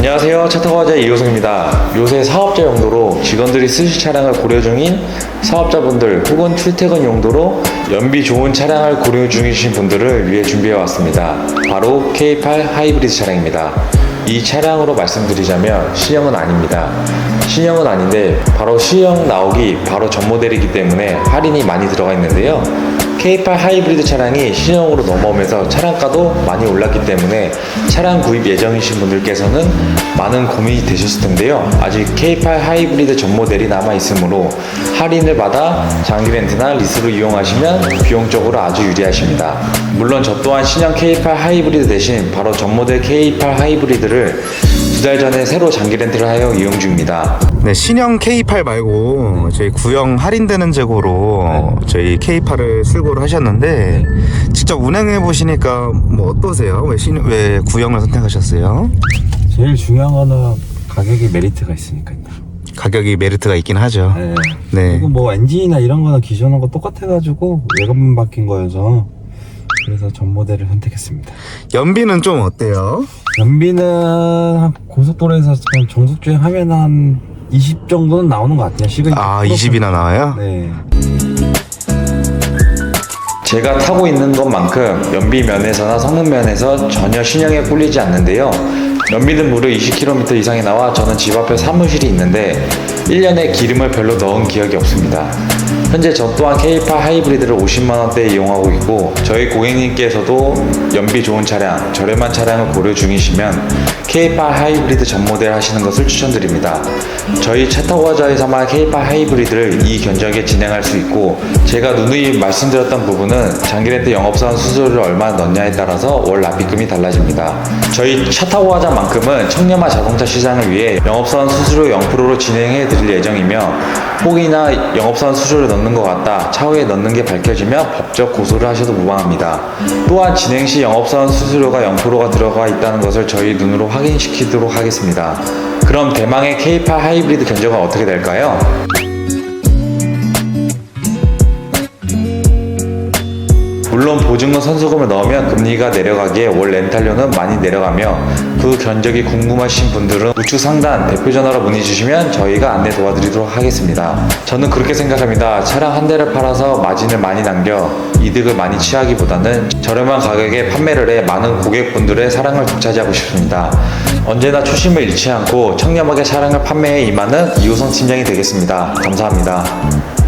안녕하세요. 차타과자 이호성입니다. 요새 사업자 용도로 직원들이 쓰실 차량을 고려 중인 사업자분들 혹은 출퇴근 용도로 연비 좋은 차량을 고려 중이신 분들을 위해 준비해 왔습니다. 바로 K8 하이브리드 차량입니다. 이 차량으로 말씀드리자면 신형은 아닙니다. 신형은 아닌데 바로 신형 나오기 바로 전 모델이기 때문에 할인이 많이 들어가 있는데요. K8 하이브리드 차량이 신형으로 넘어오면서 차량가도 많이 올랐기 때문에 차량 구입 예정이신 분들께서는 많은 고민이 되셨을 텐데요. 아직 K8 하이브리드 전 모델이 남아 있으므로 할인을 받아 장기 렌트나 리스로 이용하시면 비용적으로 아주 유리하십니다. 물론 저 또한 신형 K8 하이브리드 대신 바로 전 모델 K8 하이브리드를 두 달 전에 새로 장기 렌트를 하여 이용 중입니다. 네, 신형 K8 말고 저희 구형 할인되는 재고로 저희 K8을 출고를 하셨는데 직접 운행해 보시니까 뭐 어떠세요? 왜 신, 왜 구형을 선택하셨어요? 제일 중요한 거는 가격이 메리트가 있으니까요. 가격이 메리트가 있긴 하죠. 네. 네. 그리고 뭐 엔진이나 이런 거는 기존하고 똑같아가지고 외관만 바뀐 거여서 그래서 전 모델을 선택했습니다. 연비는 좀 어때요? 연비는 한 고속도로에서 그냥 정속 주행하면 한 20 정도는 나오는 것 같아요. 시간이 아, 풀어서. 20이나 나와요? 네. 제가 타고 있는 것만큼 연비 면에서나 성능 면에서 전혀 신형에 꿀리지 않는데요. 연비는 무려 20km 이상이 나와 저는 집 앞에 사무실이 있는데 1년에 기름을 별로 넣은 기억이 없습니다. 현재 저 또한 K8 하이브리드를 50만원대에 이용하고 있고 저희 고객님께서도 연비 좋은 차량, 저렴한 차량을 고려 중이시면 K8 하이브리드 전 모델 하시는 것을 추천드립니다. 저희 차타고자에서만 K8 하이브리드를 이 견적에 진행할 수 있고 제가 누누이 말씀드렸던 부분은 장기렌트 영업사원 수수료를 얼마나 넣냐에 따라서 월 납입금이 달라집니다. 저희 차타고하자만큼은 청렴한 자동차 시장을 위해 영업사원 수수료 0%로 진행해 드릴 예정이며 혹이나 영업사원 수수료를 넣는 것 같다 차후에 넣는 게 밝혀지면 법적 고소를 하셔도 무방합니다. 또한 진행 시 영업사원 수수료가 0%가 들어가 있다는 것을 저희 눈으로 확인시키도록 하겠습니다. 그럼 대망의 K8 하이브리드 견적은 어떻게 될까요? 물론 보증금 선수금을 넣으면 금리가 내려가기에 월 렌탈료는 많이 내려가며 그 견적이 궁금하신 분들은 우측 상단 대표 전화로 문의 주시면 저희가 안내 도와드리도록 하겠습니다. 저는 그렇게 생각합니다. 차량 한 대를 팔아서 마진을 많이 남겨 이득을 많이 취하기보다는 저렴한 가격에 판매를 해 많은 고객분들의 사랑을 되찾이하고 싶습니다. 언제나 초심을 잃지 않고 청렴하게 차량을 판매해 임하는 이호성 팀장이 되겠습니다. 감사합니다.